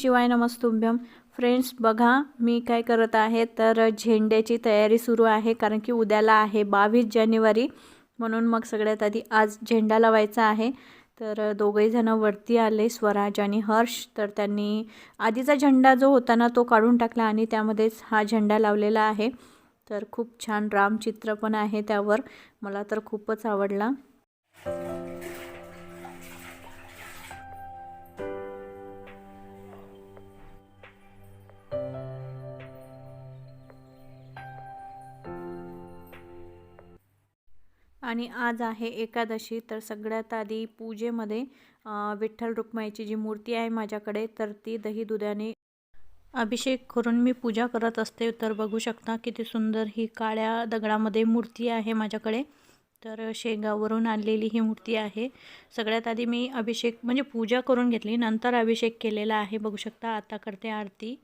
शिवाय नमस्तुभ्यम. फ्रेंड्स बघा मी काय करत आहे तर झेंड्याची तयारी सुरू आहे कारण की उद्याला आहे बावीस जानेवारी. म्हणून मग सगळ्यात आधी आज झेंडा लावायचा आहे. तर दोघेजणं वरती आले स्वराज आणि हर्ष. तर त्यांनी आधीचा झेंडा जो होता ना तो काढून टाकला आणि त्यामध्येच हा झेंडा लावलेला आहे. तर खूप छान रामचित्र पण आहे त्यावर. मला तर खूपच आवडला. आणि आज आहे एकादशी तर सगळ्यात आधी पूजेमध्ये विठ्ठल रुक्माईची जी मूर्ती आहे माझ्याकडे तर ती दही दुधाने अभिषेक करून मी पूजा करत असते. तर बघू शकता किती सुंदर ही काळ्या दगडामध्ये मूर्ती आहे माझ्याकडे. तर शेगाववरून आणलेली ही मूर्ती आहे. सगळ्यात आधी मी अभिषेक म्हणजे पूजा करून घेतली नंतर अभिषेक केलेला आहे. बघू शकता आता करते आरती.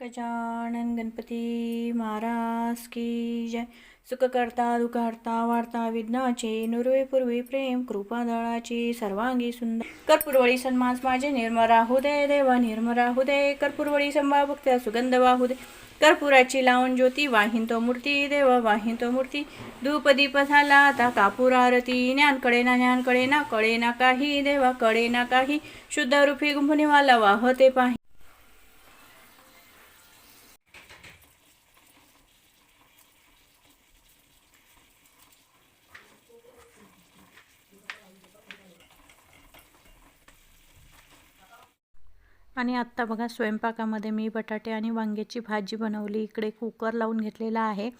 गजानन गणपती महाराज की जय. सुखकर्ता दुखार्ता वार्ता विघ्नाचे नुरवे पूर्वी प्रेम कृपा दळाची सर्वांगी सुंदर. कर्पूरवळी सन्मास माझे निर्मरा हो दे देवा निर्मरा हो दे. कर्पूरवळी संभा भक्त्या सुगंध वाहू दे. कर्पुराची लावून ज्योती वाहिन तो मूर्ती देवा वाहिन तो मूर्ती. धूप दीप झाला आता कापूर आरती. ज्ञान कळे ना ज्ञान कळे ना कळे ना काही देवा कळे ना काही. शुद्ध रूपी गुंफणीवाला वाहते पाहि. आणि आत्ता बघा स्वयंपाकामध्ये मी बटाटे आणि वांग्याची भाजी बनवली. इकडे कुकर लावून घेतलेला आहे.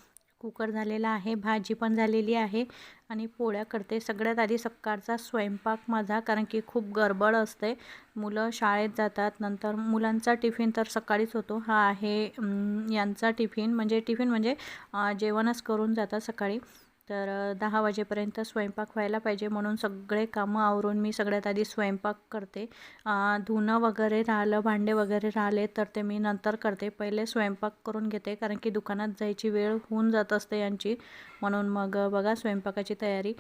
कुकर झालेला आहे भाजी पण झालेली आहे आणि पोळ्या करते. सगळ्यात आधी सकाळचा स्वयंपाक माझा कारण की खूप गडबड असते. मुलं शाळेत जातात नंतर मुलांचा टिफिन तर सकाळीच होतो. हा आहे यांचा टिफिन म्हणजे टिफिन म्हणजे जेवणच करून जातात सकाळी. तर दहा वाजेपर्यंत स्वयंपाक व्हायला पाहिजे म्हणून सगळे कामं आवरून मी सगळ्यात आधी स्वयंपाक करते. धुणं वगैरे राहिलं भांडे वगैरे राहिले तर ते मी नंतर करते. पहिले स्वयंपाक करून घेते कारण की दुकानात जायची वेळ होऊन जात असते यांची. म्हणून मग बघा स्वयंपाकाची तयारी.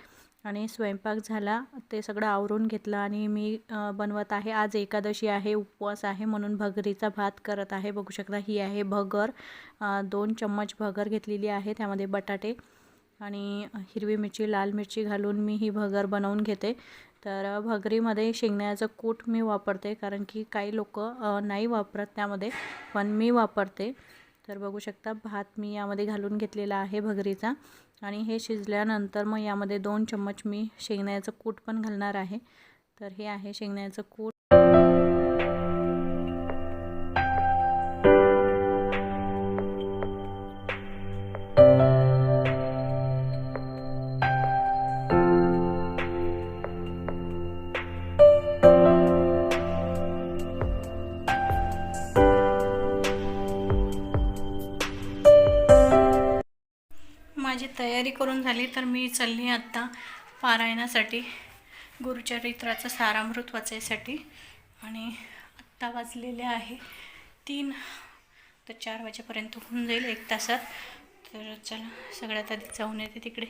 आणि स्वयंपाक झाला ते सगळं आवरून घेतलं आणि मी बनवत आहे. आज एकादशी आहे उपवास आहे म्हणून भगरीचा भात करत आहे. बघू शकता ही आहे भगर. दोन चम्मच भगर घेतलेली आहे त्यामध्ये बटाटे. आणि हिरवी मिरची लाल मिरची घालून मी ही भगर बनवून घेते. तर भगरीमध्ये शेंगण्याचं कूट मी वापरते कारण की काही लोक नाही वापरत त्यामध्ये पण मी वापरते. तर बघू शकता भात मी यामध्ये घालून घेतलेला आहे भगरीचा. आणि हे शिजल्यानंतर मग यामध्ये दोन चम्मच मी शेंगण्याचं कूट पण घालणार आहे. तर हे आहे शेंगण्याचं कूट. माझी तयारी करून झाली तर मी चालली आत्ता पारायणासाठी गुरुचरित्राचं सारामृत वाचायसाठी. आणि आत्ता वाजलेले आहे तीन तर चार वाजेपर्यंत होऊन जाईल एक तासात. तर चला सगळ्यात आधी जाऊन येते तिकडे.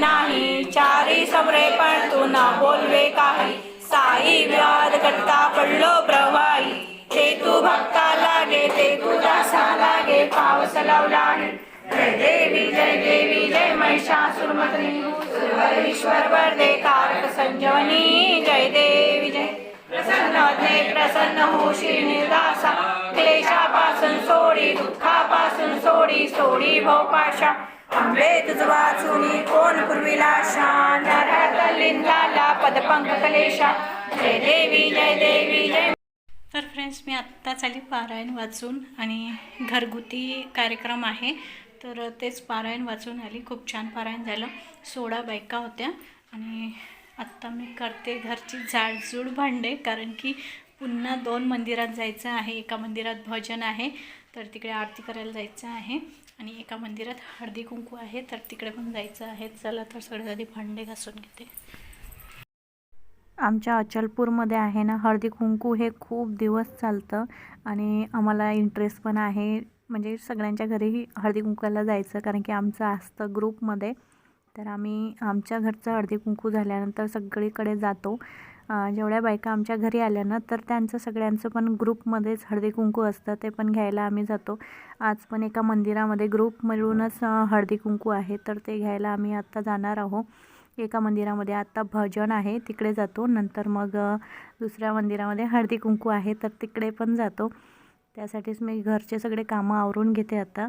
नाही चारी समरे पण तू ना बोलवे काही. साई व्याध कट्टा पडलो प्रवाही. ते तू भक्ता लागे ते तू दासा लागे पावस लावला आहे जय देवी जय देवी जय महिषासुरमर्दिनी सुरवर ईश्वर वरदे कारक संजीवनी. जय देवी जय प्रसन्न ते प्रसन्न होशी निर्दासा क्लेशापासून सोडी दुःखापासून सोडी सोडी भोपाशा आंबे तुझ वाचुनी कोण पूर्वीला शान नरहत पदपंक कलेशा. जय देवी जय देवी जय तर फ्रेंड्स मी आत्ताच आली पारायण वाचून आणि घरगुती कार्यक्रम आहे. तर तेच पारायण वाचून आली. खूप छान पारायण झालं. सोळा बायका होत्या आणि आत्ता मी करते घरची झाडझूड भांडे कारण की पुन्हा दोन मंदिरात जायचं आहे. एका मंदिरात भजन आहे तर तिकडे आरती करायला जायचं आहे. आणि एका मंदिरात हळदी कुंकू आहे तर तिकडे पण जायचं आहे. चला तर सगळ्यात आधी भांडे घासून घेते. आमच्या अचलपूरमध्ये आहे ना हळदी कुंकू हे खूप दिवस चालतं. आणि आम्हाला इंटरेस्ट पण आहे. म्हणजे सगळ्यांच्या घरी हळदी कुंकूला जायचं कारण की आमचं असतं ग्रुपमध्ये तर आम्ही आमच्या घरचं हळदी कुंकू झाल्यानंतर सगळीकडे जातो. जेवढ्या बायका आमच्या घरी आल्या ना तर त्यांचं सगळ्यांचं पण ग्रुपमध्येच हळदी कुंकू असतं ते पण घ्यायला आम्ही जातो. आज पण एका मंदिरामध्ये ग्रुप मिळूनच हळदी कुंकू आहे तर ते घ्यायला आम्ही आत्ता जाणार आहोत. एका मंदिरामध्ये आत्ता भजन आहे तिकडे जातो. नंतर मग दुसऱ्या मंदिरामध्ये हळदी कुंकू आहे तर तिकडे पण जातो. त्यासाठीच मी घरचे सगळे कामं आवरून घेते आता.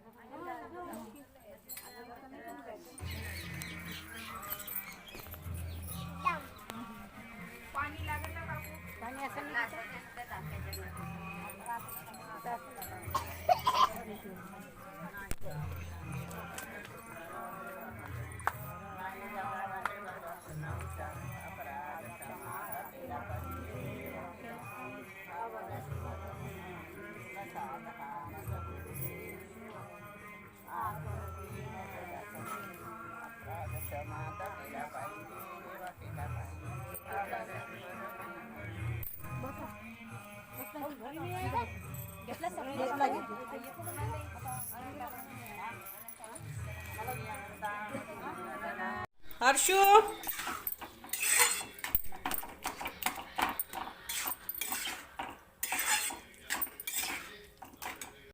हर्षू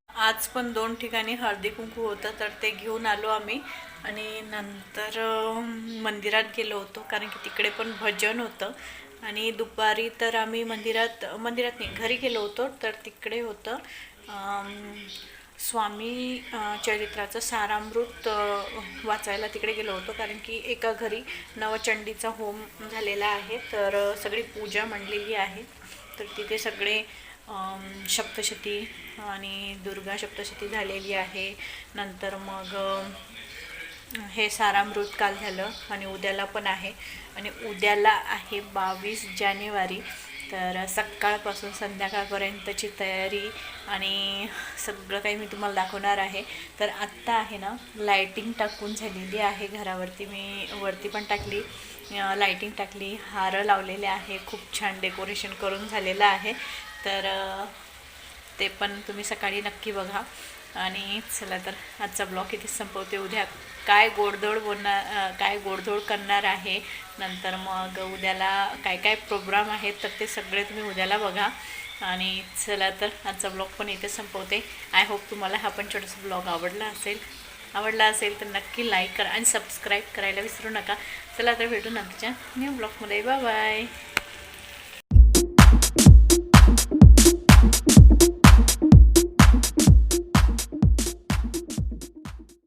आज पण दोन ठिकाणी हळदी कुंकू होतं तर ते घेऊन आलो आम्ही. आणि नंतर मंदिरात गेलो होतो कारण की तिकडे पण भजन होतं. आणि दुपारी तर आम्ही मंदिरात मंदिरात नाही घरी गेलो होतो तर तिकडे होतं. स्वामी चरित्राचं सारामृत वाचायला तिकडे गेलो होतो. कारण की एका घरी नवचंडीचा होम झालेला आहे. तर सगळी पूजा मांडलेली आहे. तर तिथे सगळे सप्तशती आणि दुर्गा सप्तशती झालेली आहे. नंतर मग हे सारामृत काल झालं आणि उद्याला पण आहे. आणि उद्याला आहे बावीस जानेवारी. तर सकाळपासून संध्याकाळपर्यंतची तयारी आणि सगळं काही मी तुम्हाला दाखवणार आहे. तर आत्ता आहे ना लायटिंग टाकून झालेली आहे घरावरती. मी वरती पण टाकली लायटिंग टाकली हारं लावलेले आहे खूप छान डेकोरेशन करून झालेलं आहे. तर ते पण तुम्ही सकाळी नक्की बघा. आणि चला तर आजचा ब्लॉग इथे संपवते. उद्या काय गोडधोड बोलणार काय गोडधोड करणार आहे नंतर मग उद्याला काय काय प्रोग्राम आहेत तर ते सगळे तुम्ही उद्याला बघा. आणि चला तर आजचा ब्लॉग पण इथे संपवते. आय होप तुम्हाला हा पण छोटासा ब्लॉग आवडला असेल. आवडला असेल तर नक्की लाईक करा आणि सबस्क्राईब करायला विसरू नका. चला तर भेटू नंतरच्या न्यू ब्लॉगमध्ये बाय बाय